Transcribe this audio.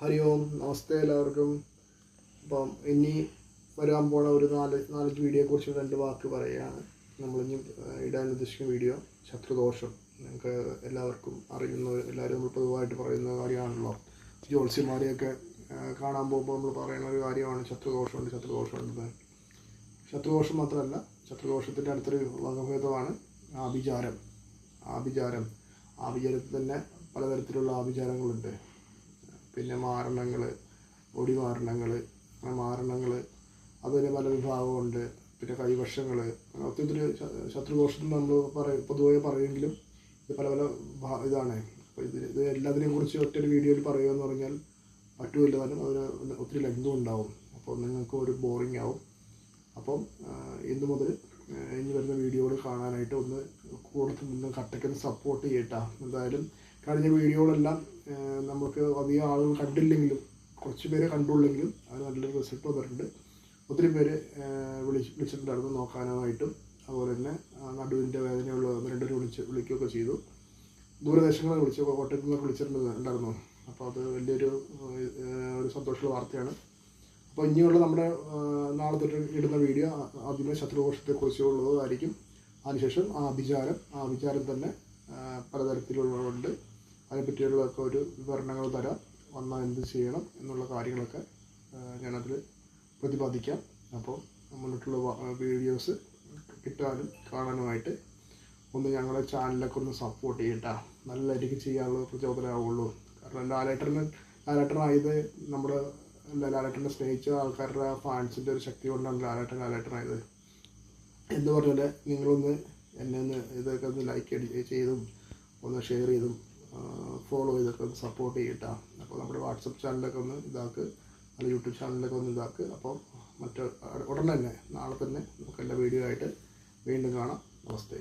ഹരി ഓം നമസ്തേ എല്ലാവർക്കും. അപ്പം ഇനി വരാൻ പോണ ഒരു നാല് നാലഞ്ച് വീഡിയോയെ കുറിച്ച് രണ്ട് വാക്ക് പറയുകയാണ്. നമ്മളിനി ഇടാൻ ഉദ്ദേശിക്കുന്ന വീഡിയോ ശത്രുദോഷം. നിങ്ങൾക്ക് എല്ലാവർക്കും അറിയുന്ന എല്ലാവരും നമ്മൾ പൊതുവായിട്ട് പറയുന്ന കാര്യമാണല്ലോ. ജ്യോത്സ്യന്മാരെയൊക്കെ കാണാൻ പോകുമ്പോൾ നമ്മൾ പറയുന്ന ഒരു കാര്യമാണ് ശത്രുദോഷമുണ്ട് ശത്രുദോഷമുണ്ടെന്ന് ശത്രുദോഷം മാത്രമല്ല ശത്രുദോഷത്തിന്റെ അടുത്തൊരു വകഭേദമാണ് ആഭിചാരം. ആഭിചാരം. ആഭിചാരത്തിൽ തന്നെ പലതരത്തിലുള്ള ആഭിചാരങ്ങളുണ്ട്. പിന്നെ മാരണങ്ങൾ ഒടി മാരണങ്ങൾ അങ്ങനെ മാരണങ്ങൾ അതുപോലെ പല വിഭാഗമുണ്ട്. പിന്നെ കൈവശങ്ങൾ അങ്ങനെ ഒത്തിരി ശത്രുദോഷം നമ്മൾ പറയും പൊതുവായി പറയുമെങ്കിലും ഇത് പല പല ഇതാണ്. അപ്പോൾ ഇത് ഇത് എല്ലാത്തിനെയും കുറിച്ച് ഒറ്റൊരു വീഡിയോയിൽ പറയുക എന്ന് പറഞ്ഞാൽ പറ്റുമില്ല തന്നെ അതിന് ഒത്തിരി ലെങ്തും ഉണ്ടാവും. അപ്പോൾ നിങ്ങൾക്ക് ഒരു ബോറിംഗ് ആവും. അപ്പം ഇന്ന് മുതൽ ഇനി വരുന്ന വീഡിയോകൾ കാണാനായിട്ട് ഒന്ന് കൂടുതൽ നിന്ന് കട്ടയ്ക്കൊന്ന് സപ്പോർട്ട് ചെയ്യട്ടാ. എന്തായാലും കഴിഞ്ഞ വീഡിയോകളെല്ലാം നമുക്ക് അധികം ആളുകൾ കണ്ടില്ലെങ്കിലും കുറച്ച് പേരെ കണ്ടുള്ളെങ്കിലും അത് നല്ലൊരു റിസൾട്ട് വന്നിട്ടുണ്ട്. ഒത്തിരി പേര് വിളിച്ച് വിളിച്ചിട്ടുണ്ടായിരുന്നു നോക്കാനായിട്ടും. അതുപോലെ തന്നെ നടുവിന്റെ വേദനയുള്ള രണ്ടുപേരും വിളിച്ച് വിളിക്കുകയൊക്കെ ചെയ്തു. ദൂരദേശങ്ങളിൽ വിളിച്ച് കോട്ടയത്ത് നിന്ന് വിളിച്ചിട്ടുണ്ടായിരുന്നു അപ്പോൾ അത് വലിയൊരു ഒരു സന്തോഷമുള്ള വാർത്തയാണ്. അപ്പോൾ ഇനിയുള്ള നമ്മുടെ നാളെ തൊട്ട് ഇടുന്ന വീഡിയോ ആദ്യമേ ശത്രുദോഷത്തെക്കുറിച്ചുള്ളതായിരിക്കും അതിനുശേഷം ആ വിചാരം ആ വിചാരം തന്നെ പലതരത്തിലുള്ളതുകൊണ്ട് അതിനെപ്പറ്റിയുള്ളതൊക്കെ ഒരു വിവരണങ്ങൾ തരാം. വന്നാൽ എന്ത് ചെയ്യണം എന്നുള്ള കാര്യങ്ങളൊക്കെ ഞാനതിൽ പ്രതിപാദിക്കാം. അപ്പോൾ മുന്നോട്ടുള്ള വീഡിയോസ് കിട്ടാനും കാണാനുമായിട്ട് ഒന്ന് ഞങ്ങളുടെ ചാനലൊക്കെ ഒന്ന് സപ്പോർട്ട് ചെയ്യട്ടാ. നല്ല എനിക്ക് ചെയ്യാനുള്ള പ്രചോദനമാവുള്ളൂ കാരണം ലാലേട്ടന് ലാലേട്ടനായത് നമ്മുടെ ലാലേട്ടനെ സ്നേഹിച്ച ആൾക്കാരുടെ ഫാൻസിന്റെ ഒരു ശക്തി കൊണ്ടാണ് ലാലേട്ടൻ ലാലേട്ടനായത് എന്ന് പറഞ്ഞാൽ നിങ്ങളൊന്ന് എന്നെ ഒന്ന് ഇതൊക്കെ ഒന്ന് ലൈക്ക് ചെയ്തും ഒന്ന് ഷെയർ ചെയ്തും. ഫോളോ ചെയ്തൊക്കെ ഒന്ന് സപ്പോർട്ട് ചെയ്യട്ടാ. അപ്പോൾ നമ്മുടെ വാട്സപ്പ് ചാനലൊക്കെ ഒന്ന് ഇതാക്ക് അല്ലെങ്കിൽ യൂട്യൂബ് ചാനലൊക്കെ ഒന്ന് ഇതാക്ക്. അപ്പോൾ മറ്റ് ഉടനെ തന്നെ നാളെ തന്നെ നമുക്ക് എല്ലാ വീഡിയോ ആയിട്ട് വീണ്ടും കാണാം. നമസ്തേ.